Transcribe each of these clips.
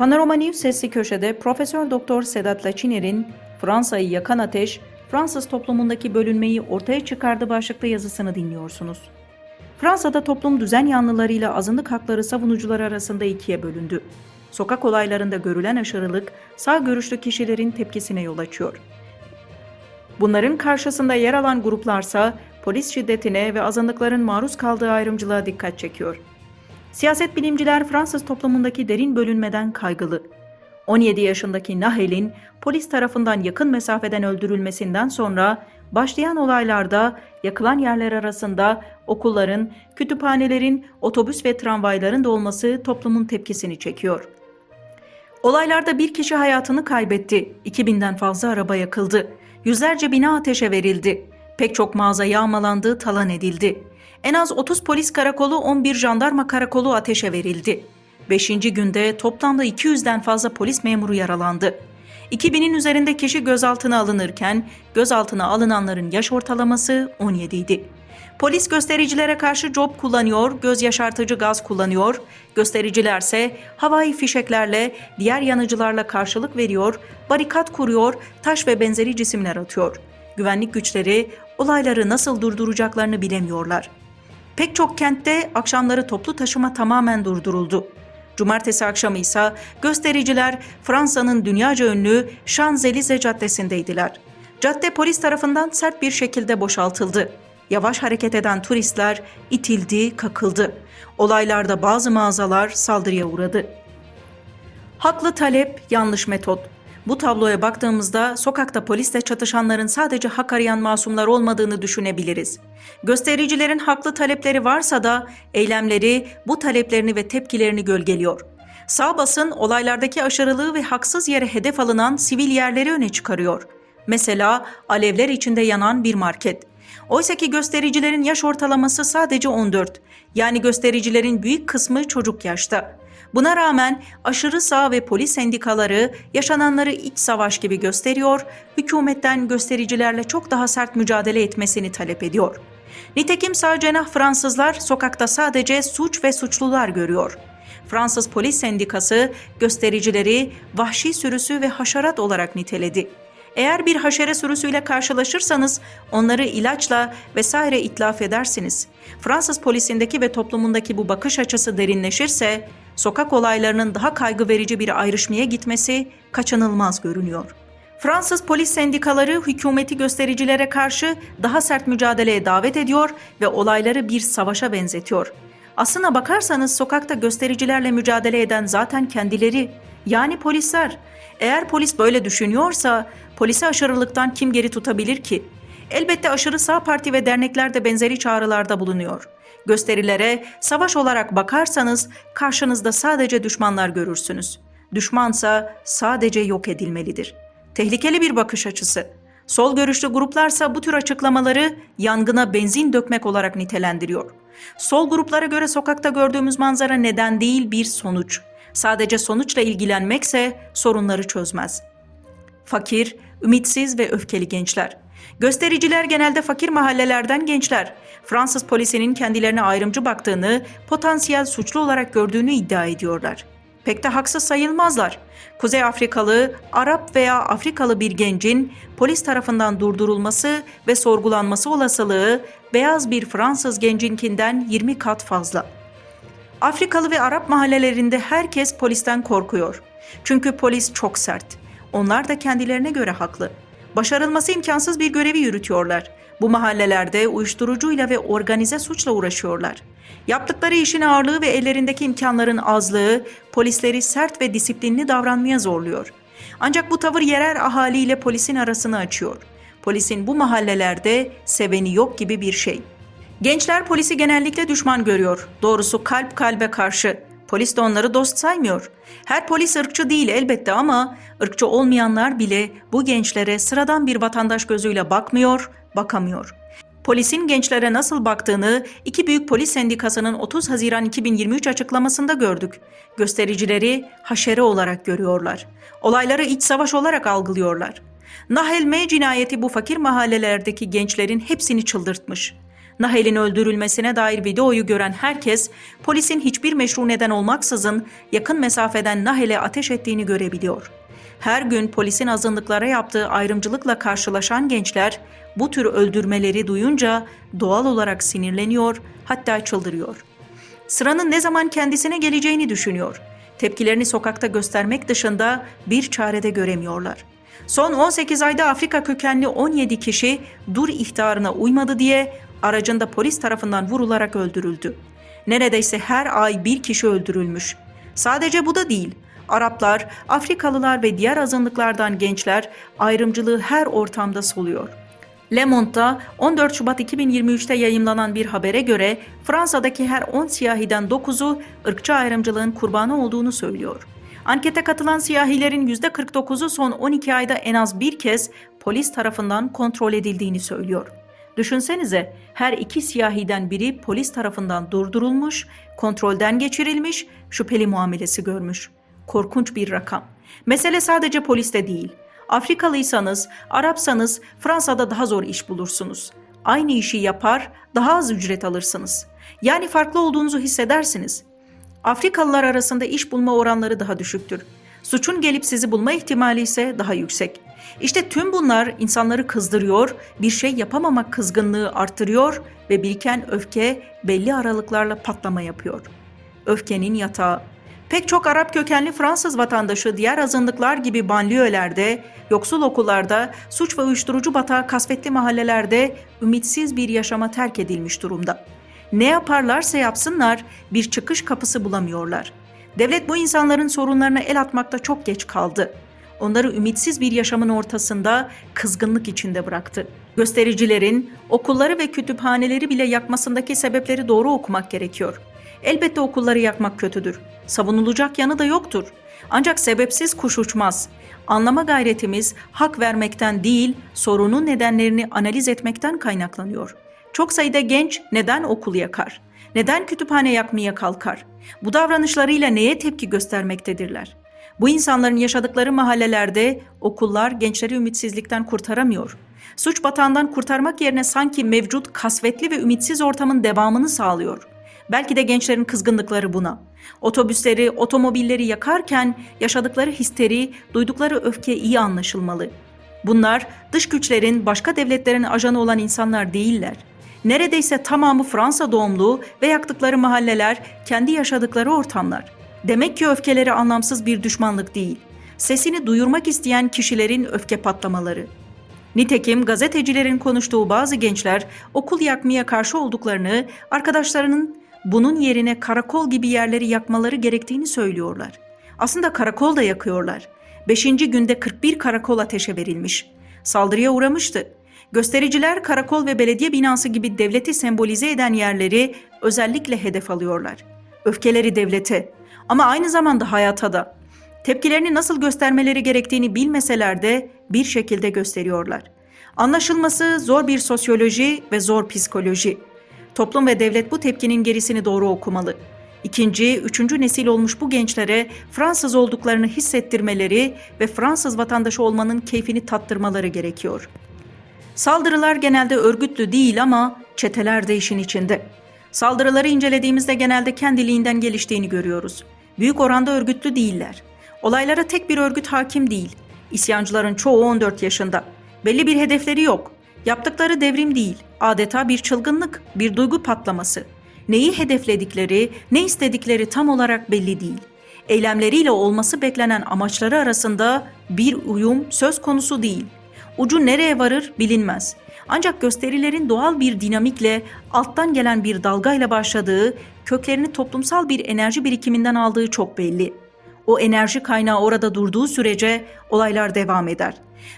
Panorama News sesli köşede Profesör Doktor Sedat Laçiner'in Fransa'yı yakan ateş, Fransız toplumundaki bölünmeyi ortaya çıkardı başlıklı yazısını dinliyorsunuz. Fransa'da toplum düzen yanlılarıyla azınlık hakları savunucuları arasında ikiye bölündü. Sokak olaylarında görülen aşırılık sağ görüşlü kişilerin tepkisine yol açıyor. Bunların karşısında yer alan gruplarsa polis şiddetine ve azınlıkların maruz kaldığı ayrımcılığa dikkat çekiyor. Siyaset bilimciler Fransız toplumundaki derin bölünmeden kaygılı. 17 yaşındaki Nahel'in polis tarafından yakın mesafeden öldürülmesinden sonra başlayan olaylarda yakılan yerler arasında okulların, kütüphanelerin, otobüs ve tramvayların da olması toplumun tepkisini çekiyor. Olaylarda bir kişi hayatını kaybetti, 2000'den fazla araba yakıldı, yüzlerce bina ateşe verildi, pek çok mağaza yağmalandı, talan edildi. En az 30 polis karakolu, 11 jandarma karakolu ateşe verildi. 5. günde toplamda 200'den fazla polis memuru yaralandı. 2000'in üzerinde kişi gözaltına alınırken gözaltına alınanların yaş ortalaması 17 idi. Polis göstericilere karşı job kullanıyor, göz yaşartıcı gaz kullanıyor. Göstericilerse havai fişeklerle, diğer yanıcılarla karşılık veriyor, barikat kuruyor, taş ve benzeri cisimler atıyor. Güvenlik güçleri olayları nasıl durduracaklarını bilemiyorlar. Pek çok kentte akşamları toplu taşıma tamamen durduruldu. Cumartesi akşamı ise göstericiler Fransa'nın dünyaca ünlü Şanzelize Caddesi'ndeydiler. Cadde polis tarafından sert bir şekilde boşaltıldı. Yavaş hareket eden turistler itildi, kakıldı. Olaylarda bazı mağazalar saldırıya uğradı. Haklı talep, yanlış metot. Bu tabloya baktığımızda sokakta polisle çatışanların sadece hak arayan masumlar olmadığını düşünebiliriz. Göstericilerin haklı talepleri varsa da eylemleri bu taleplerini ve tepkilerini gölgeliyor. Sağ basın olaylardaki aşırılığı ve haksız yere hedef alınan sivil yerleri öne çıkarıyor. Mesela alevler içinde yanan bir market. Oysaki göstericilerin yaş ortalaması sadece 14. Yani göstericilerin büyük kısmı çocuk yaşta. Buna rağmen aşırı sağ ve polis sendikaları yaşananları iç savaş gibi gösteriyor, hükümetten göstericilerle çok daha sert mücadele etmesini talep ediyor. Nitekim sağ cenah Fransızlar sokakta sadece suç ve suçlular görüyor. Fransız Polis Sendikası göstericileri vahşi sürüsü ve haşerat olarak niteledi. Eğer bir haşere sürüsüyle karşılaşırsanız onları ilaçla vesaire itlaf edersiniz. Fransız polisindeki ve toplumundaki bu bakış açısı derinleşirse sokak olaylarının daha kaygı verici bir ayrışmaya gitmesi kaçınılmaz görünüyor. Fransız polis sendikaları hükümeti göstericilere karşı daha sert mücadeleye davet ediyor ve olayları bir savaşa benzetiyor. Aslına bakarsanız sokakta göstericilerle mücadele eden zaten kendileri, yani polisler. Eğer polis böyle düşünüyorsa polisi aşırılıktan kim geri tutabilir ki? Elbette aşırı sağ parti ve dernekler de benzeri çağrılarda bulunuyor. Gösterilere savaş olarak bakarsanız karşınızda sadece düşmanlar görürsünüz. Düşmansa sadece yok edilmelidir. Tehlikeli bir bakış açısı. Sol görüşlü gruplarsa bu tür açıklamaları yangına benzin dökmek olarak nitelendiriyor. Sol gruplara göre sokakta gördüğümüz manzara neden değil bir sonuç. Sadece sonuçla ilgilenmekse sorunları çözmez. Fakir, ümitsiz ve öfkeli gençler. Göstericiler genelde fakir mahallelerden gençler. Fransız polisinin kendilerine ayrımcı baktığını, potansiyel suçlu olarak gördüğünü iddia ediyorlar. Pek de haksız sayılmazlar. Kuzey Afrikalı, Arap veya Afrikalı bir gencin polis tarafından durdurulması ve sorgulanması olasılığı beyaz bir Fransız gencinkinden 20 kat fazla. Afrikalı ve Arap mahallelerinde herkes polisten korkuyor. Çünkü polis çok sert. Onlar da kendilerine göre haklı. Başarılması imkansız bir görevi yürütüyorlar. Bu mahallelerde uyuşturucuyla ve organize suçla uğraşıyorlar. Yaptıkları işin ağırlığı ve ellerindeki imkanların azlığı polisleri sert ve disiplinli davranmaya zorluyor. Ancak bu tavır yerel ahaliyle polisin arasını açıyor. Polisin bu mahallelerde seveni yok gibi bir şey. Gençler polisi genellikle düşman görüyor. Doğrusu kalp kalbe karşı. Polis de onları dost saymıyor. Her polis ırkçı değil elbette ama ırkçı olmayanlar bile bu gençlere sıradan bir vatandaş gözüyle bakmıyor, bakamıyor. Polisin gençlere nasıl baktığını iki büyük polis sendikasının 30 Haziran 2023 açıklamasında gördük. Göstericileri haşere olarak görüyorlar. Olayları iç savaş olarak algılıyorlar. Nahel M cinayeti bu fakir mahallelerdeki gençlerin hepsini çıldırtmış. Nahel'in öldürülmesine dair videoyu gören herkes polisin hiçbir meşru neden olmaksızın yakın mesafeden Nahel'e ateş ettiğini görebiliyor. Her gün polisin azınlıklara yaptığı ayrımcılıkla karşılaşan gençler bu tür öldürmeleri duyunca doğal olarak sinirleniyor, hatta çıldırıyor. Sıranın ne zaman kendisine geleceğini düşünüyor. Tepkilerini sokakta göstermek dışında bir çare de göremiyorlar. Son 18 ayda Afrika kökenli 17 kişi dur ihtarına uymadı diye aracında polis tarafından vurularak öldürüldü. Neredeyse her ay bir kişi öldürülmüş. Sadece bu da değil. Araplar, Afrikalılar ve diğer azınlıklardan gençler ayrımcılığı her ortamda soluyor. Le Monde'da 14 Şubat 2023'te yayımlanan bir habere göre Fransa'daki her 10 siyahiden 9'u ırkçı ayrımcılığın kurbanı olduğunu söylüyor. Ankete katılan siyahilerin %49'u son 12 ayda en az bir kez polis tarafından kontrol edildiğini söylüyor. Düşünsenize her iki siyahiden biri polis tarafından durdurulmuş, kontrolden geçirilmiş, şüpheli muamelesi görmüş. Korkunç bir rakam. Mesele sadece poliste değil. Afrikalıysanız, Arapsanız Fransa'da daha zor iş bulursunuz. Aynı işi yapar, daha az ücret alırsınız. Yani farklı olduğunuzu hissedersiniz. Afrikalılar arasında iş bulma oranları daha düşüktür. Suçun gelip sizi bulma ihtimali ise daha yüksek. İşte tüm bunlar insanları kızdırıyor, bir şey yapamamak kızgınlığı arttırıyor ve biriken öfke belli aralıklarla patlama yapıyor. Öfkenin yatağı. Pek çok Arap kökenli Fransız vatandaşı diğer azınlıklar gibi banliyölerde, yoksul okullarda, suç ve uyuşturucu batağı kasvetli mahallelerde ümitsiz bir yaşama terk edilmiş durumda. Ne yaparlarsa yapsınlar bir çıkış kapısı bulamıyorlar. Devlet bu insanların sorunlarına el atmakta çok geç kaldı. Onları ümitsiz bir yaşamın ortasında kızgınlık içinde bıraktı. Göstericilerin okulları ve kütüphaneleri bile yakmasındaki sebepleri doğru okumak gerekiyor. Elbette okulları yakmak kötüdür. Savunulacak yanı da yoktur. Ancak sebepsiz kuş uçmaz. Anlama gayretimiz hak vermekten değil, sorunun nedenlerini analiz etmekten kaynaklanıyor. Çok sayıda genç neden okul yakar? Neden kütüphane yakmaya kalkar? Bu davranışlarıyla neye tepki göstermektedirler? Bu insanların yaşadıkları mahallelerde okullar gençleri ümitsizlikten kurtaramıyor. Suç batağından kurtarmak yerine sanki mevcut kasvetli ve ümitsiz ortamın devamını sağlıyor. Belki de gençlerin kızgınlıkları buna. Otobüsleri, otomobilleri yakarken yaşadıkları histeri, duydukları öfke iyi anlaşılmalı. Bunlar dış güçlerin, başka devletlerin ajanı olan insanlar değiller. Neredeyse tamamı Fransa doğumlu ve yaktıkları mahalleler kendi yaşadıkları ortamlar. Demek ki öfkeleri anlamsız bir düşmanlık değil. Sesini duyurmak isteyen kişilerin öfke patlamaları. Nitekim gazetecilerin konuştuğu bazı gençler okul yakmaya karşı olduklarını, arkadaşlarının bunun yerine karakol gibi yerleri yakmaları gerektiğini söylüyorlar. Aslında karakol da yakıyorlar. Beşinci günde 41 karakol ateşe verilmiş. Saldırıya uğramıştı. Göstericiler karakol ve belediye binası gibi devleti sembolize eden yerleri özellikle hedef alıyorlar. Öfkeleri devlete ama aynı zamanda hayata da. Tepkilerini nasıl göstermeleri gerektiğini bilmeseler de bir şekilde gösteriyorlar. Anlaşılması zor bir sosyoloji ve zor psikoloji. Toplum ve devlet bu tepkinin gerisini doğru okumalı. İkinci, üçüncü nesil olmuş bu gençlere Fransız olduklarını hissettirmeleri ve Fransız vatandaşı olmanın keyfini tattırmaları gerekiyor. Saldırılar genelde örgütlü değil ama çeteler de işin içinde. Saldırıları incelediğimizde genelde kendiliğinden geliştiğini görüyoruz. Büyük oranda örgütlü değiller. Olaylara tek bir örgüt hakim değil. İsyancıların çoğu 14 yaşında. Belli bir hedefleri yok. Yaptıkları devrim değil, adeta bir çılgınlık, bir duygu patlaması. Neyi hedefledikleri, ne istedikleri tam olarak belli değil. Eylemleriyle olması beklenen amaçları arasında bir uyum söz konusu değil. Ucu nereye varır bilinmez. Ancak gösterilerin doğal bir dinamikle, alttan gelen bir dalgayla başladığı, köklerini toplumsal bir enerji birikiminden aldığı çok belli. O enerji kaynağı orada durduğu sürece olaylar devam eder.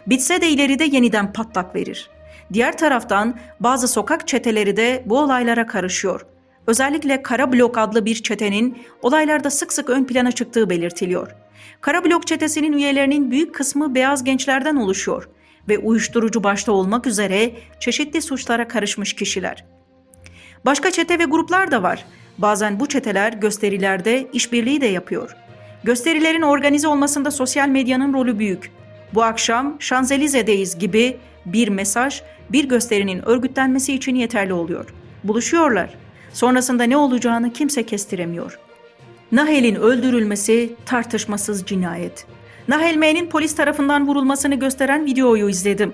Bitse de ileride yeniden patlak verir. Diğer taraftan bazı sokak çeteleri de bu olaylara karışıyor. Özellikle Kara Blok adlı bir çetenin olaylarda sık sık ön plana çıktığı belirtiliyor. Kara Blok çetesinin üyelerinin büyük kısmı beyaz gençlerden oluşuyor ve uyuşturucu başta olmak üzere çeşitli suçlara karışmış kişiler. Başka çete ve gruplar da var. Bazen bu çeteler gösterilerde işbirliği de yapıyor. Gösterilerin organize olmasında sosyal medyanın rolü büyük. Bu akşam Şanzelize'deyiz gibi bir mesaj bir gösterinin örgütlenmesi için yeterli oluyor. Buluşuyorlar. Sonrasında ne olacağını kimse kestiremiyor. Nahel'in öldürülmesi tartışmasız cinayet. Nahel M'nin polis tarafından vurulmasını gösteren videoyu izledim.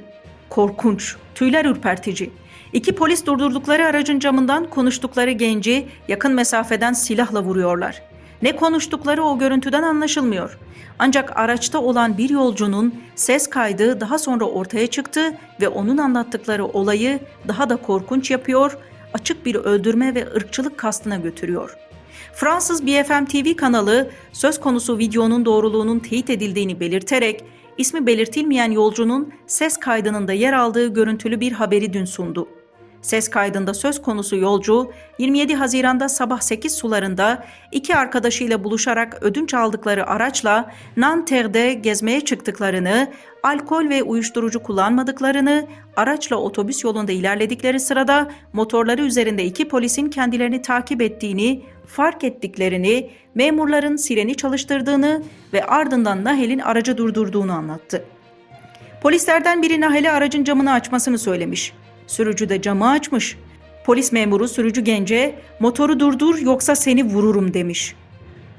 Korkunç, tüyler ürpertici. İki polis durdurdukları aracın camından konuştukları genci yakın mesafeden silahla vuruyorlar. Ne konuştukları o görüntüden anlaşılmıyor. Ancak araçta olan bir yolcunun ses kaydı daha sonra ortaya çıktı ve onun anlattıkları olayı daha da korkunç yapıyor, açık bir öldürme ve ırkçılık kastına götürüyor. Fransız BFM TV kanalı söz konusu videonun doğruluğunun teyit edildiğini belirterek ismi belirtilmeyen yolcunun ses kaydının da yer aldığı görüntülü bir haberi dün sundu. Ses kaydında söz konusu yolcu 27 Haziran'da sabah 8 sularında iki arkadaşıyla buluşarak ödünç aldıkları araçla Nanterre'de gezmeye çıktıklarını, alkol ve uyuşturucu kullanmadıklarını, araçla otobüs yolunda ilerledikleri sırada motorları üzerinde iki polisin kendilerini takip ettiğini, fark ettiklerini, memurların sireni çalıştırdığını ve ardından Nahel'in aracı durdurduğunu anlattı. Polislerden biri Nahel'e aracın camını açmasını söylemiş. Sürücü de camı açmış. Polis memuru sürücü gence motoru durdur yoksa seni vururum demiş.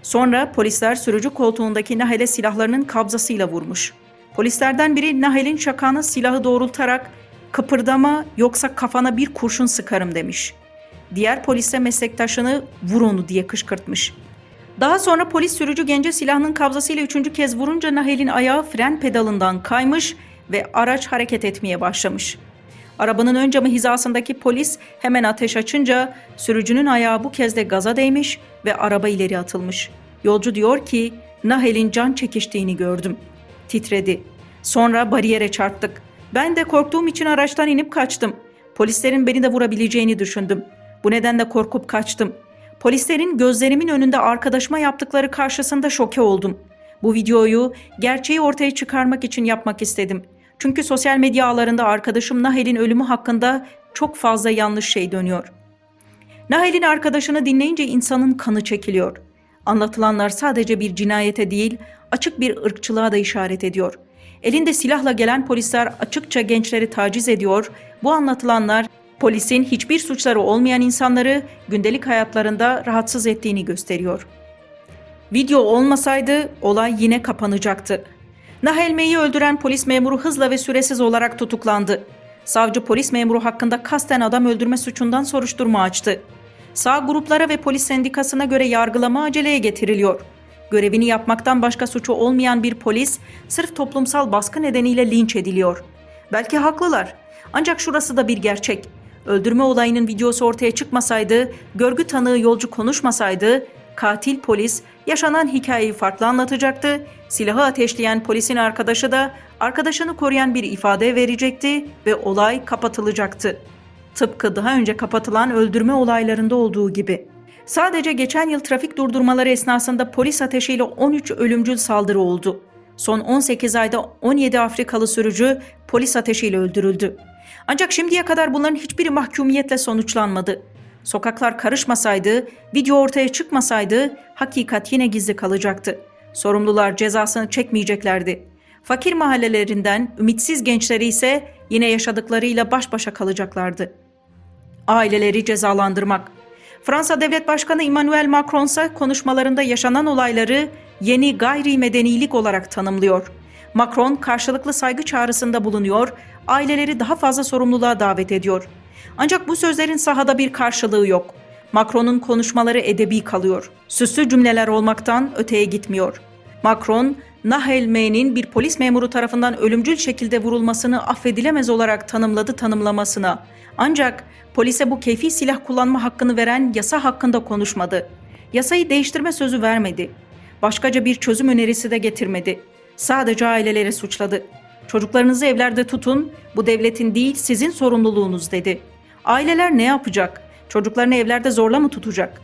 Sonra polisler sürücü koltuğundaki Nahel'e silahlarının kabzasıyla vurmuş. Polislerden biri Nahel'in şakağına silahı doğrultarak kıpırdama yoksa kafana bir kurşun sıkarım demiş. Diğer polise meslektaşını vur onu diye kışkırtmış. Daha sonra polis sürücü gence silahının kabzasıyla üçüncü kez vurunca Nahel'in ayağı fren pedalından kaymış ve araç hareket etmeye başlamış. Arabanın ön camı hizasındaki polis hemen ateş açınca sürücünün ayağı bu kez de gaza değmiş ve araba ileri atılmış. Yolcu diyor ki Nahel'in can çekiştiğini gördüm. Titredi. Sonra bariyere çarptık. Ben de korktuğum için araçtan inip kaçtım. Polislerin beni de vurabileceğini düşündüm. Bu nedenle korkup kaçtım. Polislerin gözlerimin önünde arkadaşıma yaptıkları karşısında şoke oldum. Bu videoyu gerçeği ortaya çıkarmak için yapmak istedim. Çünkü sosyal medya ağlarında arkadaşım Nahel'in ölümü hakkında çok fazla yanlış şey dönüyor. Nahel'in arkadaşını dinleyince insanın kanı çekiliyor. Anlatılanlar sadece bir cinayete değil, açık bir ırkçılığa da işaret ediyor. Elinde silahla gelen polisler açıkça gençleri taciz ediyor. Bu anlatılanlar polisin hiçbir suçları olmayan insanları gündelik hayatlarında rahatsız ettiğini gösteriyor. Video olmasaydı olay yine kapanacaktı. Nahelme'yi öldüren polis memuru hızla ve süresiz olarak tutuklandı. Savcı polis memuru hakkında kasten adam öldürme suçundan soruşturma açtı. Sağ gruplara ve polis sendikasına göre yargılama aceleye getiriliyor. Görevini yapmaktan başka suçu olmayan bir polis sırf toplumsal baskı nedeniyle linç ediliyor. Belki haklılar. Ancak şurası da bir gerçek. Öldürme olayının videosu ortaya çıkmasaydı, görgü tanığı yolcu konuşmasaydı, katil polis yaşanan hikayeyi farklı anlatacaktı. Silahı ateşleyen polisin arkadaşı da arkadaşını koruyan bir ifade verecekti ve olay kapatılacaktı. Tıpkı daha önce kapatılan öldürme olaylarında olduğu gibi. Sadece geçen yıl trafik durdurmaları esnasında polis ateşiyle 13 ölümcül saldırı oldu. Son 18 ayda 17 Afrikalı sürücü polis ateşiyle öldürüldü. Ancak şimdiye kadar bunların hiçbiri mahkumiyetle sonuçlanmadı. Sokaklar karışmasaydı, video ortaya çıkmasaydı hakikat yine gizli kalacaktı. Sorumlular cezasını çekmeyeceklerdi. Fakir mahallelerinden ümitsiz gençleri ise yine yaşadıklarıyla baş başa kalacaklardı. Aileleri cezalandırmak. Fransa Devlet Başkanı Emmanuel Macron ise konuşmalarında yaşanan olayları yeni gayri medenilik olarak tanımlıyor. Macron karşılıklı saygı çağrısında bulunuyor, aileleri daha fazla sorumluluğa davet ediyor. Ancak bu sözlerin sahada bir karşılığı yok. Macron'un konuşmaları edebi kalıyor. Süslü cümleler olmaktan öteye gitmiyor. Macron, Nahel M'nin bir polis memuru tarafından ölümcül şekilde vurulmasını affedilemez olarak tanımladı tanımlamasına. Ancak polise bu keyfi silah kullanma hakkını veren yasa hakkında konuşmadı. Yasayı değiştirme sözü vermedi. Başkaca bir çözüm önerisi de getirmedi. Sadece aileleri suçladı. Çocuklarınızı evlerde tutun, bu devletin değil sizin sorumluluğunuz dedi. Aileler ne yapacak? Çocuklarını evlerde zorla mı tutacak?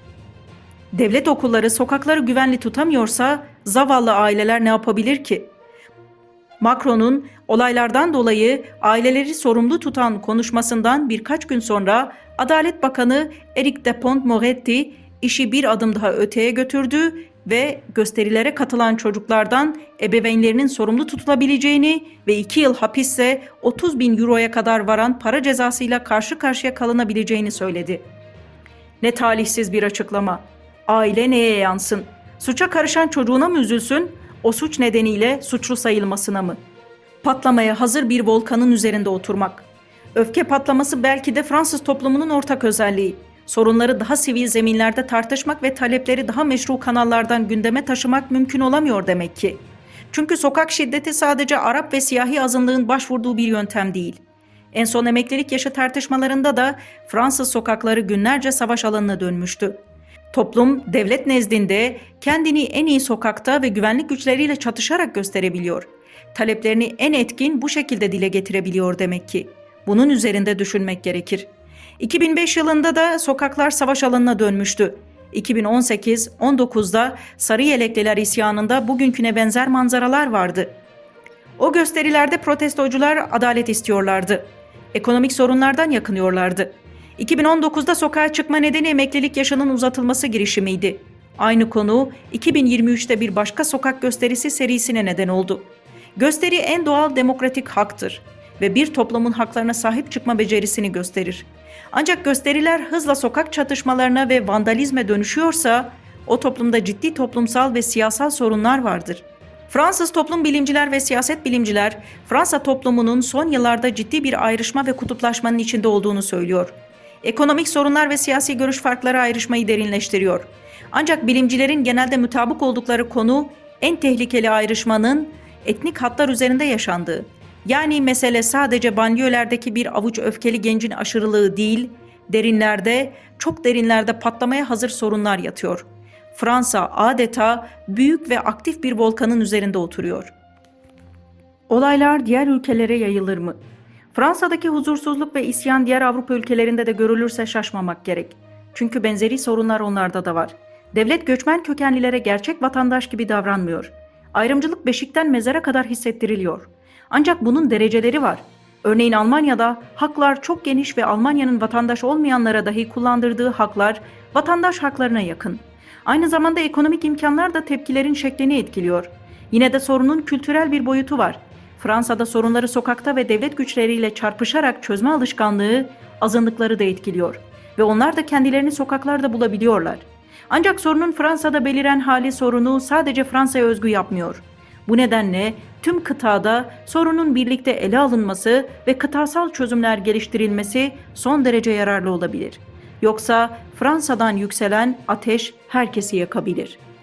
Devlet okulları sokakları güvenli tutamıyorsa zavallı aileler ne yapabilir ki? Macron'un olaylardan dolayı aileleri sorumlu tutan konuşmasından birkaç gün sonra Adalet Bakanı Eric Dupont-Moretti işi bir adım daha öteye götürdü ve gösterilere katılan çocuklardan ebeveynlerinin sorumlu tutulabileceğini ve 2 yıl hapisse 30 bin euroya kadar varan para cezasıyla karşı karşıya kalınabileceğini söyledi. Ne talihsiz bir açıklama. Aile neye yansın? Suça karışan çocuğuna mı üzülsün? O suç nedeniyle suçlu sayılmasına mı? Patlamaya hazır bir volkanın üzerinde oturmak. Öfke patlaması belki de Fransız toplumunun ortak özelliği. Sorunları daha sivil zeminlerde tartışmak ve talepleri daha meşru kanallardan gündeme taşımak mümkün olamıyor demek ki. Çünkü sokak şiddeti sadece Arap ve siyahi azınlığın başvurduğu bir yöntem değil. En son emeklilik yaşı tartışmalarında da Fransız sokakları günlerce savaş alanına dönmüştü. Toplum devlet nezdinde kendini en iyi sokakta ve güvenlik güçleriyle çatışarak gösterebiliyor. Taleplerini en etkin bu şekilde dile getirebiliyor demek ki. Bunun üzerinde düşünmek gerekir. 2005 yılında da sokaklar savaş alanına dönmüştü. 2018-19'da Sarı Yelekliler isyanında bugünküne benzer manzaralar vardı. O gösterilerde protestocular adalet istiyorlardı. Ekonomik sorunlardan yakınıyorlardı. 2019'da sokağa çıkma nedeni emeklilik yaşının uzatılması girişimiydi. Aynı konu 2023'te bir başka sokak gösterisi serisine neden oldu. Gösteri en doğal demokratik haktır ve bir toplumun haklarına sahip çıkma becerisini gösterir. Ancak gösteriler hızla sokak çatışmalarına ve vandalizme dönüşüyorsa o toplumda ciddi toplumsal ve siyasal sorunlar vardır. Fransız toplum bilimciler ve siyaset bilimciler Fransa toplumunun son yıllarda ciddi bir ayrışma ve kutuplaşmanın içinde olduğunu söylüyor. Ekonomik sorunlar ve siyasi görüş farkları ayrışmayı derinleştiriyor. Ancak bilimcilerin genelde mutabık oldukları konu en tehlikeli ayrışmanın etnik hatlar üzerinde yaşandığı. Yani mesele sadece banliyölerdeki bir avuç öfkeli gencin aşırılığı değil, derinlerde, çok derinlerde patlamaya hazır sorunlar yatıyor. Fransa adeta büyük ve aktif bir volkanın üzerinde oturuyor. Olaylar diğer ülkelere yayılır mı? Fransa'daki huzursuzluk ve isyan diğer Avrupa ülkelerinde de görülürse şaşmamak gerek. Çünkü benzeri sorunlar onlarda da var. Devlet göçmen kökenlilere gerçek vatandaş gibi davranmıyor. Ayrımcılık beşikten mezara kadar hissettiriliyor. Ancak bunun dereceleri var. Örneğin Almanya'da haklar çok geniş ve Almanya'nın vatandaş olmayanlara dahi kullandırdığı haklar vatandaş haklarına yakın. Aynı zamanda ekonomik imkanlar da tepkilerin şeklini etkiliyor. Yine de sorunun kültürel bir boyutu var. Fransa'da sorunları sokakta ve devlet güçleriyle çarpışarak çözme alışkanlığı azınlıkları da etkiliyor ve onlar da kendilerini sokaklarda bulabiliyorlar. Ancak sorunun Fransa'da beliren hali sorunu sadece Fransa'ya özgü yapmıyor. Bu nedenle tüm kıtada sorunun birlikte ele alınması ve kıtasal çözümler geliştirilmesi son derece yararlı olabilir. Yoksa Fransa'dan yükselen ateş herkesi yakabilir.''